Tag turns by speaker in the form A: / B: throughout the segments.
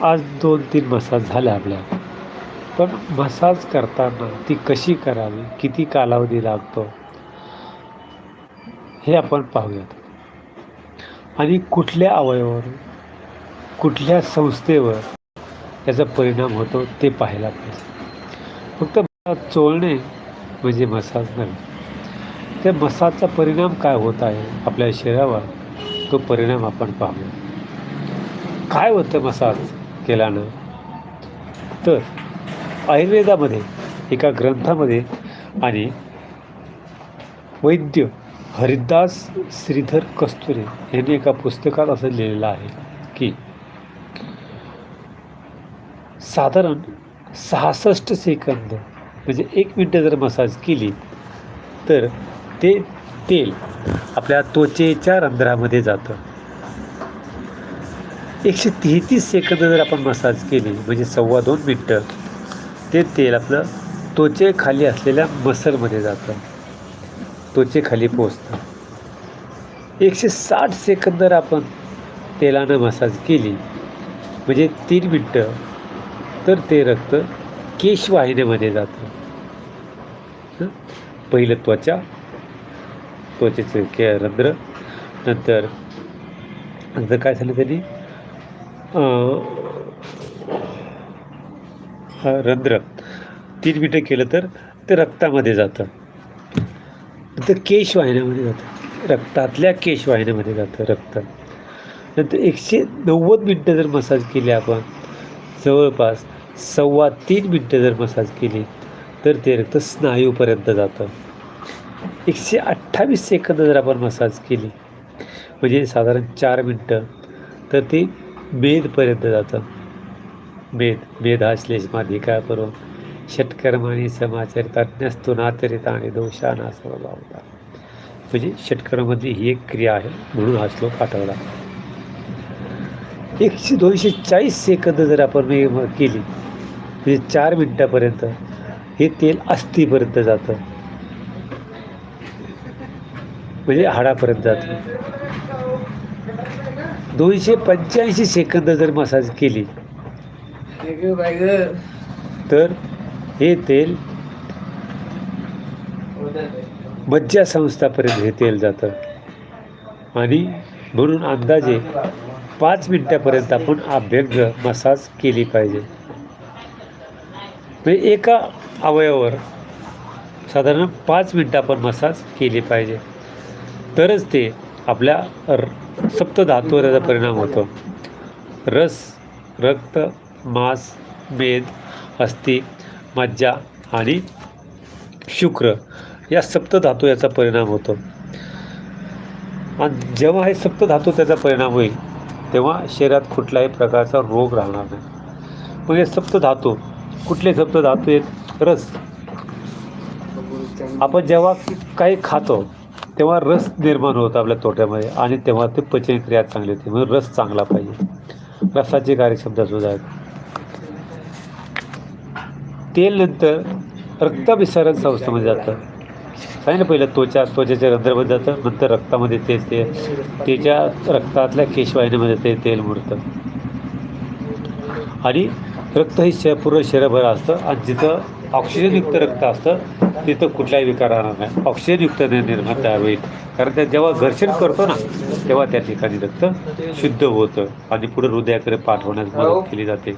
A: आज दोन तीन मसाज झाल्या आपल्या. पण मसाज करताना ती कशी करावी किती कालावधी लागतो हे आपण पाहूयात. आणि कुठल्या अवयवावर कुठल्या संस्थेवर याचा परिणाम होतो ते पाहायला पाहिजे. फक्त मसाज चोळणे म्हणजे मसाज नव्हे त्या मसाजचा परिणाम काय होत आहे आपल्या शरीरावर तो परिणाम आपण पाहूया काय होतं मसाज? केल्यानं. तर आयुर्वेदामध्ये एका ग्रंथामध्ये आणि वैद्य हरिदास श्रीधर कस्तुरे यांनी एका पुस्तकात असं लिहिलेलं आहे की साधारण सहासष्ट सेकंद म्हणजे एक मिनटं जर मसाज केली तर ते तेल आपल्या त्वचेच्या रंध्रामध्ये जातं. एकशे तेहतीस सेकंद जर आपण मसाज केली म्हणजे सव्वा दोन मिनटं ते तेल आपलं त्वचेखाली असलेल्या मसलमध्ये जातं. त्वचेखाली पोचतं एकशे साठ सेकंद जर आपण तेलानं मसाज केली म्हणजे तीन मिनटं तर ते रक्त केशवाहिनीमध्ये जातं. पहिलं त्वचा त्वचेचं के रंध्र नंतर नंतर काय झालं त्यांनी? रंध्र तीन मिनटं केलं तर ते रक्तामध्ये जातं. नंतर केशवाहिन्यामध्ये जातं. रक्तातल्या केशवाहिन्यामध्ये जातं रक्त. नंतर एकशे नव्वद मिनटं जर मसाज केली आपण जवळपास सव्वा तीन मिनटं जर मसाज केली तर ते रक्त स्नायूपर्यंत जातं. एकशे अठ्ठावीस सेकंद जर आपण मसाज केली म्हणजे साधारण चार मिनटं तर ते मेदपर्यंत जातं मेद वेद हा श्लेषमाधिका पर्व षटकर्माणी समाचरिता न्यस्तु नाचरिता आणि दोषाना स्वभावता. म्हणजे षटकर्मामधली ही एक क्रिया आहे म्हणून हा श्लोक आठवला. एकशे दोनशे चाळीस सेकंद जर आपण केली म्हणजे चार मिनटापर्यंत हे तेल अस्थिपर्यंत जातं. म्हणजे हाडापर्यंत जातं. दोनशे पंच्याऐंशी सेकंद जर मसाज केली तर हे तेल मज्जासंस्थापर्यंत हे तेल जातं. आणि म्हणून अंदाजे पाच मिनटापर्यंत आपण अभ्यंग मसाज केली पाहिजे. म्हणजे एका अवयवावर साधारण पाच मिनटं आपण मसाज केली पाहिजे. तरच ते आपल्या र- सप्तधातूवर याचा परिणाम होतो. रस रक्त मांस मेद अस्थि मज्जा आणि शुक्र या सप्तधातू याचा परिणाम होतो. आणि जेव्हा हे सप्तधातू त्याचा परिणाम होईल तेव्हा शरीरात कुठल्याही प्रकारचा रोग राहणार नाही. मग हे सप्तधातू कुठले सप्तधातू आहेत? रस. आपण जेव्हा काही खातो तेव्हा रस निर्माण होतो आपल्या तोट्यामध्ये आणि तेव्हा ते पचनक्रिया चांगली होते. म्हणून रस चांगला पाहिजे. रसाची कार्यक्षमता सुद्धा आहे तेल नंतर रक्ताभिसरण संस्थेमध्ये जातं. सांगितलं पहिलं त्वचा त्वचेच्या रंध्रामध्ये जातं. नंतर रक्तामध्ये ते ते त्याच्या रक्तातल्या केशवाहिनीमध्ये ते तेल मुरतं. आणि रक्त हे श पूर्ण शरीरभर असतं आणि जिथं ऑक्सिजनयुक्त रक्त असतं तिथं कुठलाही विकार राहणार नाही. ऑक्सिजनयुक्त नि- निर्माण त्या होईल कारण त्या जेव्हा घर्षण करतो ना तेव्हा त्या ठिकाणी रक्त शुद्ध होतं आणि पुढे हृदयाकडे पाठवण्यास मदत केली जाते.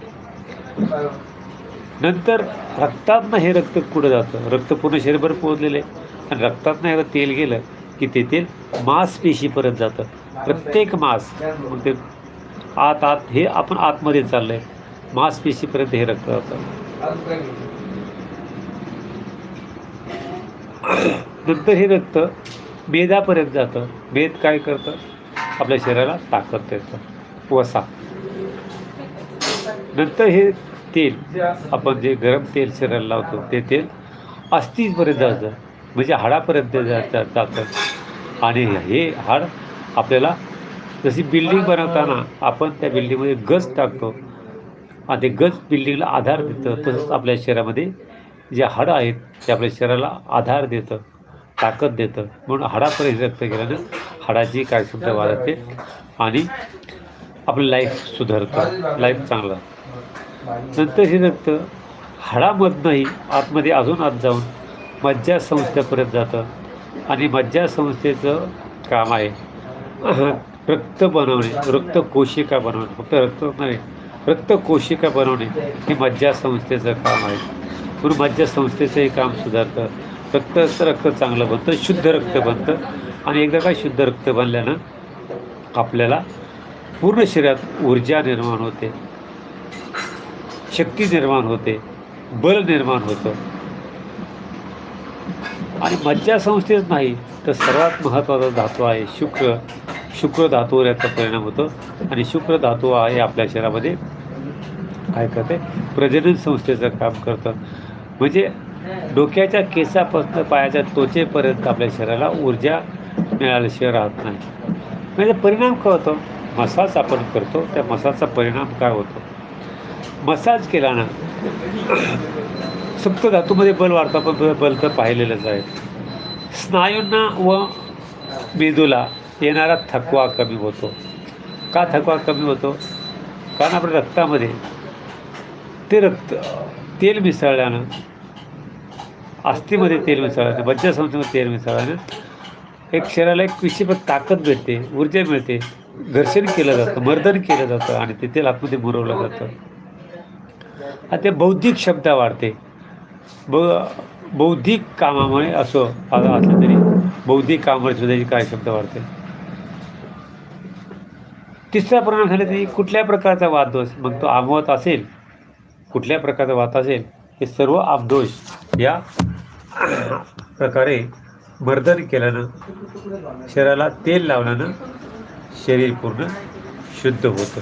A: नंतर रक्तातनं हे रक्त कुठं जातं. रक्त पूर्ण शरीरभर पोहोचलेलं आहे. आणि रक्तातनं एकदा तेल गेलं की ते तेल मांसपेशीपर्यंत जातं. प्रत्येक मांस मग ते आत आत हे आपण आतमध्ये चाललं आहे मांसपेशीपर्यंत हे रक्त जातं. नंतर हे रक्त मेदापर्यंत जातं. मेद काय करतं? आपल्या शरीराला ताकद देतं. वसा. नंतर हे तेल आपण जे गरम तेल शरीराला लावतो ते तेल अस्थिपर्यंत जातं. म्हणजे हाडापर्यंत जा- जातं. आणि हे हाड आपल्याला जशी बिल्डिंग बनवताना आपण त्या बिल्डिंगमध्ये गज टाकतो आणि ते गज बिल्डिंगला आधार देतं तसंच आपल्या शरीरामध्ये जे हाडं आहेत ते आपल्या शरीराला आधार देतं ताकद देतं. म्हणून हाडापर्यंत रक्त गेल्यानं हाडाची कार्यक्षमता वाढते आणि आपलं लाईफ सुधारतं. लाईफ चांगलं. नंतर हे रक्त हाडामधनंही आतमध्ये अजून आत जाऊन मज्जा संस्थेपर्यंत जातं. आणि मज्जा संस्थेचं काम आहे रक्त बनवणे रक्त कोशिका बनवणे. फक्त रक्त नाही रक्त कोशिका बनवणे हे मज्जा संस्थेचं काम आहे. म्हणून मज्जा संस्थेचंही काम सुधारतं. रक्त रक्त चांगलं बनतं शुद्ध रक्त बनतं. आणि एकदा काय शुद्ध रक्त बनल्यानं आपल्याला पूर्ण शरीरात ऊर्जा निर्माण होते. शक्ती निर्माण होते. बल निर्माण होतं. आणि मज्जा संस्थेच नाही तर सर्वात महत्त्वाचा धातू आहे शुक्र. शुक्र धातूवर याचा परिणाम होतो. आणि शुक्र धातू आहे आपल्या शरीरामध्ये काय करते? प्रजनन संस्थेचं काम करतं. म्हणजे डोक्याच्या केसापासून पायाच्या त्वचेपर्यंत आपल्या शरीराला ऊर्जा मिळाल्याशिवाय राहत नाही. म्हणजे परिणाम काय होतो? मसाज आपण करतो. त्या मसाजचा परिणाम काय होतो? मसाज केल्यानं सप्त धातूमध्ये बल वाढतं. पण बल तर पाहिलेलंच आहे. स्नायूंना व मेंदूला येणारा थकवा कमी होतो. का थकवा कमी होतो? कारण आपल्या रक्तामध्ये ते रक्त तेल मिसळल्यानं अस्थिमध्ये तेल मिसळल्यानं मज्जासंस्थेमध्ये तेल मिसळल्यानं एक शरीराला एक विशेष ताकद भेटते ऊर्जा मिळते. घर्षण केलं जातं मर्दन केलं जातं आणि ते तेल आतमध्ये मुरवलं जातं. आणि ते बौद्धिक क्षमता वाढते. ब बौद्धिक कामामुळे असो असलं तरी बौद्धिक कामामुळे सुद्धा काय क्षमता वाढते. तिसरा परिणाम झाला तरी कुठल्या प्रकारचा वाददोष? मग तो आमवत असेल कुठल्या प्रकारचा वात असेल हे सर्व आपदोष या प्रकारे मर्दन केल्यानं शरीराला तेल लावल्यानं शरीर पूर्ण शुद्ध होतं.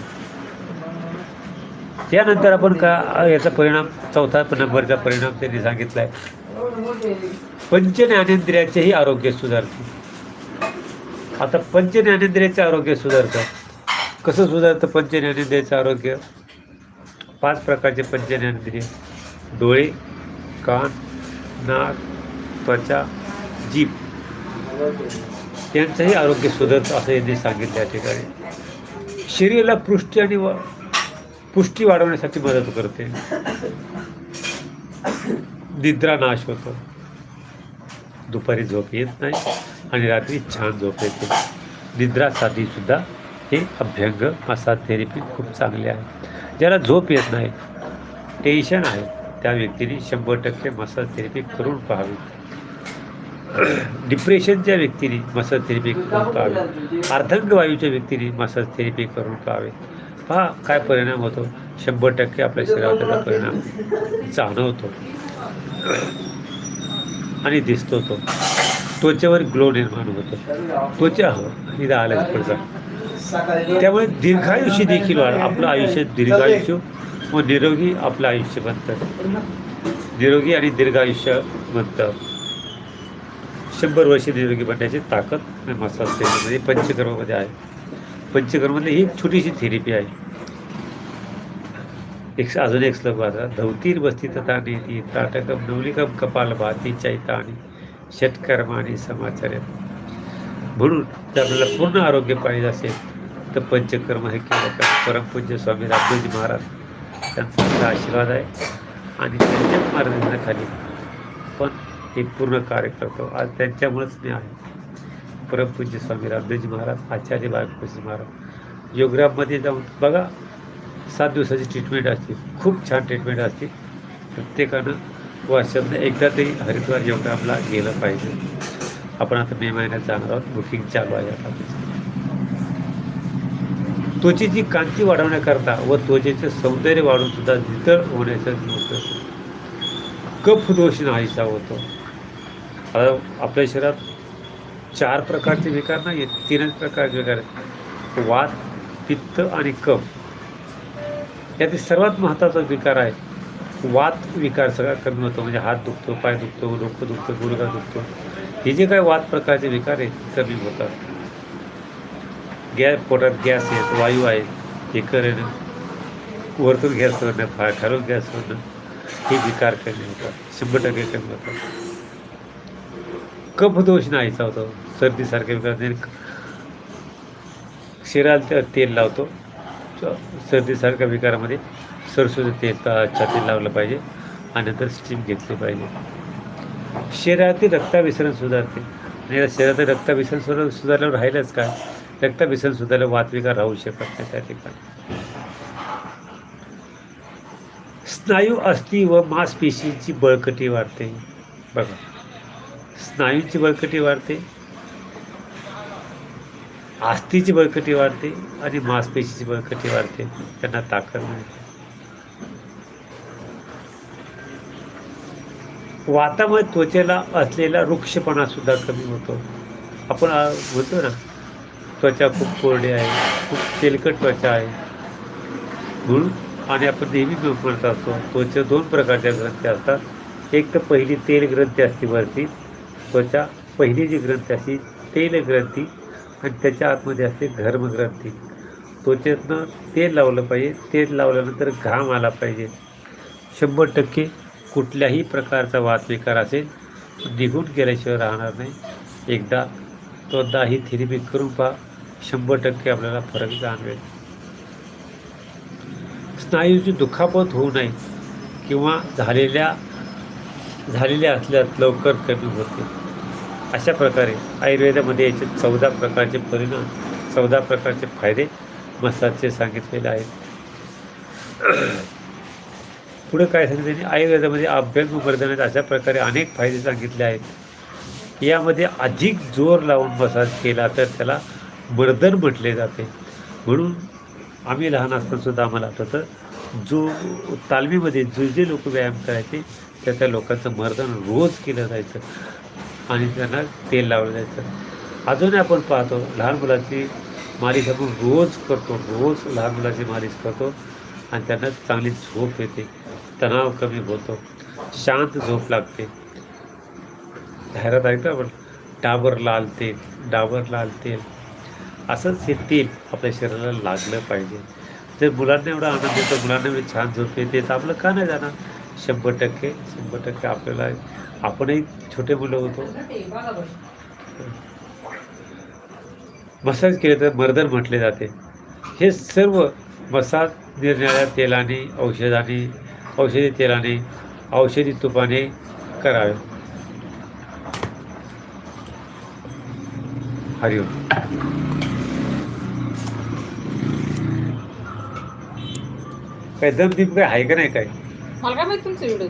A: त्यानंतर आपण का याचा परिणाम चौथा नंबरचा परिणाम त्यांनी सांगितला आहे पंच ज्ञानेंद्रियाचेही आरोग्य सुधारते. आता पंच ज्ञानेंद्रियाचे आरोग्य सुधारतं. कसं सुधारतं पंच आरोग्य? पाच प्रकारचे पंचनेंद्रिय डोळे कान नाक त्वचा जीभ. त्यांचंही आरोग्य सुधारतं असं यांनी सांगितलं या ठिकाणी. शरीराला पृष्टी आणि व पुष्टी वाढवण्यासाठी मदत करते. निद्रा नाश होतो. दुपारी झोप येत नाही आणि रात्री छान झोप येते. निद्रासाठी सुद्धा हे अभ्यंग मसाज थेरपी खूप चांगले आहे. ज्याला झोप येत नाही टेन्शन आहे त्या व्यक्तीने शंभर टक्के मसाज थेरपी करून पाहावी. डिप्रेशनच्या व्यक्तीने मसाज थेरपी करून पाहावी. अर्धंगवायूच्या व्यक्तीने मसाज थेरपी करून पाहावे. पहा काय परिणाम होतो. शंभर टक्के आपल्या शरीरावर त्याचा परिणाम जाणवतो. आणि दिसतो तो. त्वचेवर ग्लो निर्माण होतो. त्वचा हवं. इथं आल्याच पडतं त्यामुळे दीर्घायुष्य देखील वाढ आपलं आयुष्य दीर्घायुष्य व निरोगी आपलं आयुष्य बनतं. निरोगी आणि दीर्घायुष्य बनतं. शंभर वर्ष निरोगी बनण्याची ताकद मसाज थेरपीमध्ये म्हणजे पंचकर्मामध्ये आहे. पंचकर्मामध्ये ही एक छोटीशी थेरपी आहे. एक अजून एक श्लोक वाचा. धवतीर बस्ती तथा नेती त्राटकम नवलिकम कपाल भाती शतकर्म आणि समाचार्य म्हणून जर आपल्याला पूर्ण आरोग्य पाहिजे असेल तर पंचकर्म हे केलं पाहिजे परमपूज्य स्वामी रामदेवजी महाराज त्यांचा आशीर्वाद आहे आणि त्यांच्याच मार्गदर्शनाखाली पण हे पूर्ण कार्य करतो. आज त्यांच्यामुळेच मी आहे. परमपूज्य स्वामी रामदेवजी महाराज आचार्य बाळकृष्ण महाराज. योगराममध्ये जाऊन बघा सात दिवसाची ट्रीटमेंट असते. खूप छान ट्रीटमेंट असते. प्रत्येकानं वर्षातनं एकदा तरी हरिद्वार योगरामला गेलं पाहिजे. आपण आता मे महिन्यात जाणार आहोत. बुकिंग चालू आहे आता. त्वचेची कांती वाढवण्याकरता व त्वचेचे सौंदर्य वाढून सुद्धा नितळ होण्याचा कफ दोष नाहीसा होतो. आता आपल्या शरीरात चार प्रकारचे विकार नाही आहेत तीनच प्रकारचे विकार आहेत. वात पित्त आणि कफ. यातील सर्वात महत्त्वाचा विकार आहे वात विकार सगळा कमी होतो म्हणजे हात दुखतो पाय दुखतो डोकं दुखतं गुडघा दुखतो. हे जे काय वात प्रकारचे विकार आहेत कमी होतात. गॅस पोटात गॅस आहेत वायू आहे हे करेन. वरतून गॅस होणं फा खालून गॅस होणं हे विकार कमी होतात शंभर टक्के कमी होतात. कफदोष नाहीचा होतो सर्दीसारखे विकार नाही शरीरात तेल लावतो. सर्दीसारख्या विकारामध्ये सरसोचं तेल छातीत लावलं पाहिजे आणि नंतर स्टीम घेतली पाहिजे. शरीरातील रक्ताभिसरण सुधारते. आणि या शरीरातील रक्ताभिसरण सुधार सुधारल्यावर राहिलंच काय? रक्तभिसन सुद्धा वातविकार राहू शकत नाही त्या ठिकाणी. स्नायू अस्थि व मांसपेशींची बळकटी वाढते. बघा. स्नायूंची बळकटी वाढते. आस्थीची बळकटी वाढते आणि मांसपेशीची बळकटी वाढते. त्यांना ताकद मिळते वातामुळे त्वचेला असलेला वृक्षपणा सुद्धा कमी होतो. आपण म्हणतो ना त्वचा खूप कोरडी आहे खूप तेलकट त्वचा आहे. म्हणून आणि आपण नेहमी म्हणत असतो. त्वचा दोन प्रकारच्या ग्रंथी असतात. एक तर पहिली तेल ग्रंथी असते वरती. त्वचा पहिली जी ग्रंथी असते तेल ग्रंथी. आणि त्याच्या आतमध्ये असते घर्मग्रंथी त्वचेतनं तेल लावलं पाहिजे. तेल लावल्यानंतर घाम आला पाहिजे. शंभर टक्के कुठल्याही प्रकारचा वातविकार असेल निघून गेल्याशिवाय राहणार नाही. एकदा तो ही थेरपी करून पहा. शंभर टक्के आपल्याला फरक जाणवेल. स्नायूची दुखापत होऊ नये किंवा झालेल्या झालेल्या असल्यास लवकर कमी होते. अशा प्रकारे आयुर्वेदामध्ये याचे चौदा प्रकारचे परिणाम चौदा प्रकारचे फायदे मसाजचे सांगितलेले आहेत. पुढे काय सांगितले त्यांनी? आयुर्वेदामध्ये अभ्यंग मर्दनात अशा प्रकारे अनेक फायदे सांगितले आहेत. यामध्ये अधिक जोर लावून मसाज केला तर त्याला मर्दन म्हटले जाते. म्हणून आम्ही लहान असतानासुद्धा आम्हाला आठवतं जो तालमीमध्ये जे जे लोक व्यायाम करायचे त्या त्या लोकांचं मर्दन रोज केलं जायचं आणि त्यांना तेल लावलं जायचं. अजूनही आपण पाहतो लहान मुलाची मालिश आपण रोज करतो रोज लहान मुलाची मालिश करतो आणि त्यांना चांगली झोप येते तणाव कमी होतो शांत झोप लागते. जाहिरात ऐकतो आपण डाबर लाल तेल डाबर लाल तेल. असंच हे तेल आपल्या शरीराला लागलं पाहिजे. जर मुलांना एवढा आनंद येतो मुलांना एवढी छान झोप येते तर आपलं का नाही जाणार? शंभर टक्के शंभर टक्के आपल्याला आपणही छोटे मुलं होतो. मसाज केले तर मर्दन म्हटले जाते. हे सर्व मसाज निरनिराळ्या तेलाने औषधाने औषधी तेलाने औषधी तुपाने करावे. हरिओम. काय दम दीप काय आहे का नाही काय?
B: मला काय माहिती तुमचं व्हिडिओ